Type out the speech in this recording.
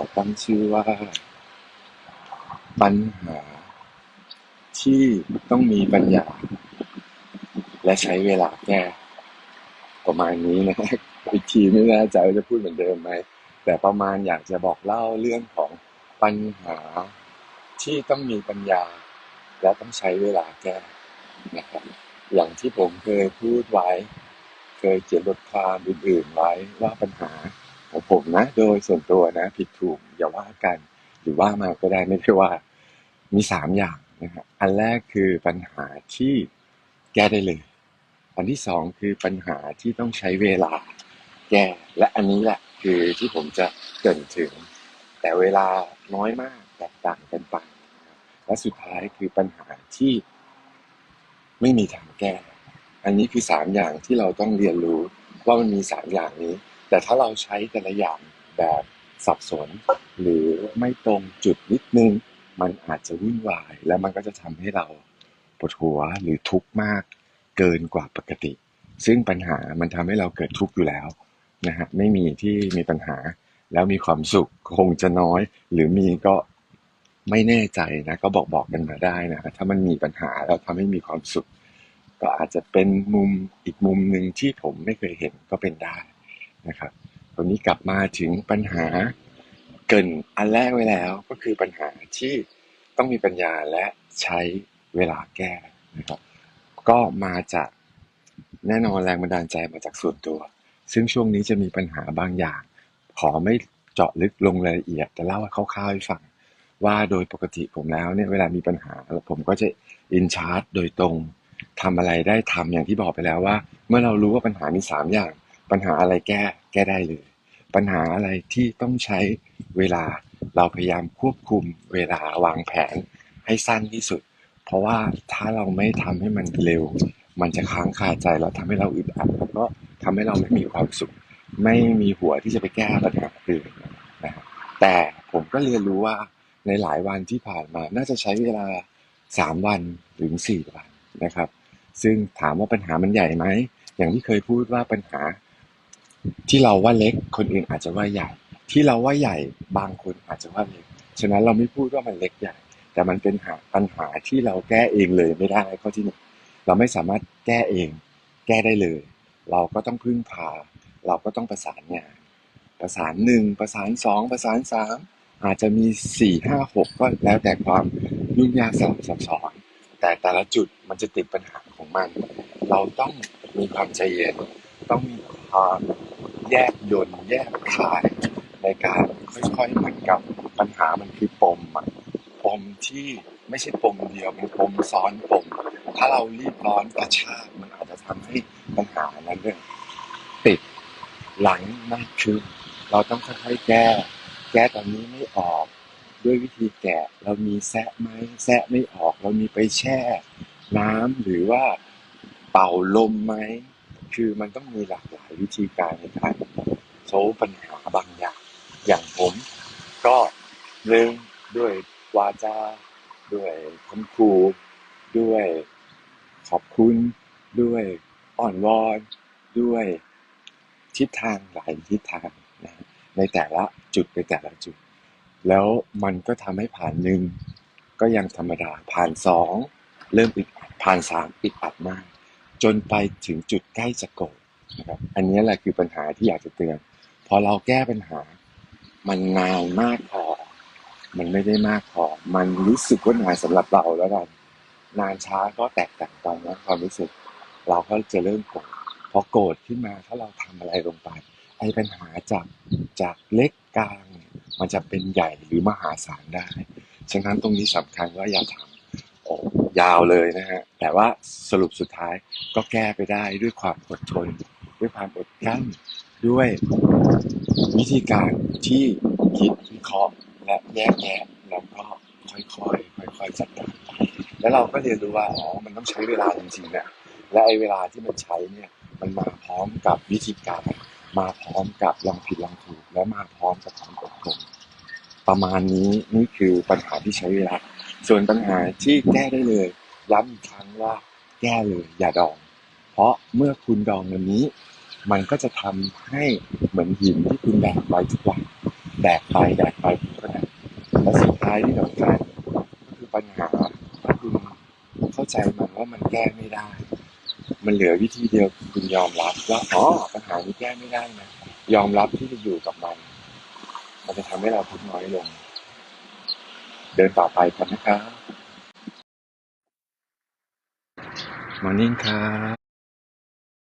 อตั้งชื่อว่า ปัญหา ที่ต้องมีปัญญา และใช้เวลาแก้ประมาณนี้นะอีกทีไม่แน่ใจว่าจะพูดเหมือนเดิมไหม แต่ประมาณอยากจะบอกเล่าเรื่องของปัญหาที่ต้องมีปัญญา และต้องใช้เวลาแก้นะครับอย่างที่ผมเคยพูดไว้ เคยเขียนบทความอื่นๆไว้ว่าปัญหา ของผมนะ โดยส่วนตัวนะ ผิดถูกอย่าว่ากัน หรือว่ามาก็ได้ไม่ได้ว่า มีสามอย่างนะครับอันแรกคือปัญหาที่แก้ได้เลย อันที่สองคือปัญหาที่ต้องใช้เวลาแก้และอันนี้แหละคือที่ผมจะเกินถึง แต่เวลาน้อยมากแตกต่างกันไปและสุดท้ายคือปัญหาที่ไม่มีทางแก้ อันนี้คือสามอย่างที่เราต้องเรียนรู้ว่ามันมีสามอย่างนี้ แต่ถ้าเราใช้แต่ละอย่างแบบสับสน หรือไม่ตรงจุดนิดนึง มันอาจจะวุ่นวาย แล้วมันก็จะทำให้เราปวดหัวหรือทุกข์มากเกินกว่าปกติ ซึ่งปัญหามันทำให้เราเกิดทุกข์อยู่แล้วนะฮะไม่มีที่มีปัญหาแล้วมีความสุขคงจะน้อย หรือมีก็ไม่แน่ใจนะ ก็บอกบอกกันมาได้นะถ้ามันมีปัญหาแล้วทำให้มีความสุข ก็อาจจะเป็นมุมอีกมุมหนึ่งที่ผมไม่เคยเห็นก็เป็นได้ นะครับตรงนี้กลับมาถึงปัญหาเกินอันแรกไว้แล้วก็คือปัญหาที่ต้องมีปัญญาและใช้เวลาแก้นะครับก็มาจากแน่นอนแรงบันดาลใจมาจากส่วนตัว ซึ่งช่วงนี้จะมีปัญหาบางอย่าง ขอไม่เจาะลึกลงรายละเอียด แต่เล่าให้คร่าวๆให้ฟังว่าโดยปกติผมแล้วเนี่ยเวลามีปัญหาผมก็จะอินชาร์จโดยตรงทำอะไรได้ทำอย่างที่บอกไปแล้วว่า เมื่อเรารู้ว่าปัญหามีสามอย่าง ปัญหาอะไรแก้แก้ได้เลย ปัญหาอะไรที่ต้องใช้เวลาเราพยายามควบคุมเวลาวางแผนให้สั้นที่สุด เพราะว่าถ้าเราไม่ทำให้มันเร็ว มันจะค้างคาใจแล้วทำให้เราอึดอัดแล้วก็ทำให้เราไม่มีความสุข ไม่มีหัวที่จะไปแก้ปัญหาอื่นนะครับแต่ผมก็เรียนรู้ว่าในหลายวันที่ผ่านมาน่าจะใช้เวลาสามวันถึงสี่วันนะครับ ซึ่งถามว่าปัญหามันใหญ่ไหม อย่างที่เคยพูดว่าปัญหา ที่เราว่าเล็ก คนอื่นอาจจะว่าใหญ่ ที่เราว่าใหญ่บางคนอาจจะว่าเล็ก ฉะนั้นเราไม่พูดว่ามันเล็กใหญ่ แต่มันเป็นหาปัญหาที่เราแก้เองเลยไม่ได้ข้อที่หนึ่งเราไม่สามารถแก้เอง แก้ได้เลย เราก็ต้องพึ่งพา เราก็ต้องประสานงาน ประสานหนึ่งประสานสองประสานสามอาจจะมีสี่ห้าหกก็แล้วแต่ความยุ่งยากสลับซับซ้อนแต่แต่ละจุดมันจะติดปัญหาของมัน เราต้องมีความใจเย็น ต้องมีความ แยกยนต์แยกคาย ในการค่อยๆเหมือนกับปัญหามันคือปมอะปมที่ไม่ใช่ปมเดียวเป็นปมซ้อนปม ถ้าเรารีบร้อนกระชากมันอาจจะทำให้ปัญหานั้นเนี่ยติดหลังมากขึ้นเราต้องค่อยๆแก้ แก้ตอนนี้ไม่ออกด้วยวิธีแกะเรามีแซะไหมแซะไม่ออก เรามีไปแช่ น้ำหรือว่าเป่าลมไหม คือมันต้องมีหลากหลายวิธีการในการโซลปัญหาบางอย่าง อย่างผม ก็หนึ่งด้วยวาจาด้วยคำคูด้วยขอบคุณ ด้วยอ่อนวอนด้วยทิศทางหลายทิศทางนะในแต่ละจุดในแต่ละจุด แล้วมันก็ทำให้ผ่านหนึ่งก็ยังธรรมดาผ่านสองเริ่มอึดอัดผ่านสามอึดอัดมาก จนไปถึงจุดใกล้จะโกรธนะครับ อันนี้แหละคือปัญหาที่อยากจะเตือน พอเราแก้ปัญหา มันนานมากพอ มันไม่ได้มากพอ มันรู้สึกว่านานสำหรับเราแล้วกัน นานช้าก็แตกต่างกันนะความรู้สึก เราก็จะเริ่มโกรธ พอโกรธขึ้นมาถ้าเราทำอะไรลงไป ไอ้ปัญหาจากจากเล็กกลาง มันจะเป็นใหญ่หรือมหาศาลได้ ฉะนั้นตรงนี้สำคัญว่าอย่าทำโอ้ยาวเลยนะฮะ แต่ว่าสรุปสุดท้ายก็แก้ไปได้ด้วยความอดทน ด้วยความอดกลั้น ด้วยวิธีการที่คิดวิเคราะห์และแยกแยะแล้วก็ค่อยๆค่อยๆจัดการแล้วเราก็เรียนรู้ว่าอ๋อมันต้องใช้เวลาจริงๆนะและไอ้เวลาที่มันใช้เนี่ยมันมาพร้อมกับวิธีการ มาพร้อมกับลองผิดลองถูก และมาพร้อมกับความอดทนประมาณนี้นี่คือปัญหาที่ใช้เวลา ส่วนปัญหาที่แก้ได้เลย ย้ำอีกครั้งว่าแก้เลยอย่าดอง เพราะเมื่อคุณดองวันนี้ มันก็จะทำให้เหมือนหินที่คุณแบกไว้ทุกวันแดกไปแดกไปคุก็แดแล้วสุดท้ายที่สำคัญก็คือปัญหาถ้าคุณเข้าใจมันว่ามันแก้ไม่ได้ มันเหลือวิธีเดียวคุณยอมรับว่าอ๋อปัญหานี้แก้ไม่ได้นะยอมรับที่จะอยู่กับมัน มันจะทำให้เราทุกน้อยลง เดินต่อไปกันนะครับ Morning, Carl.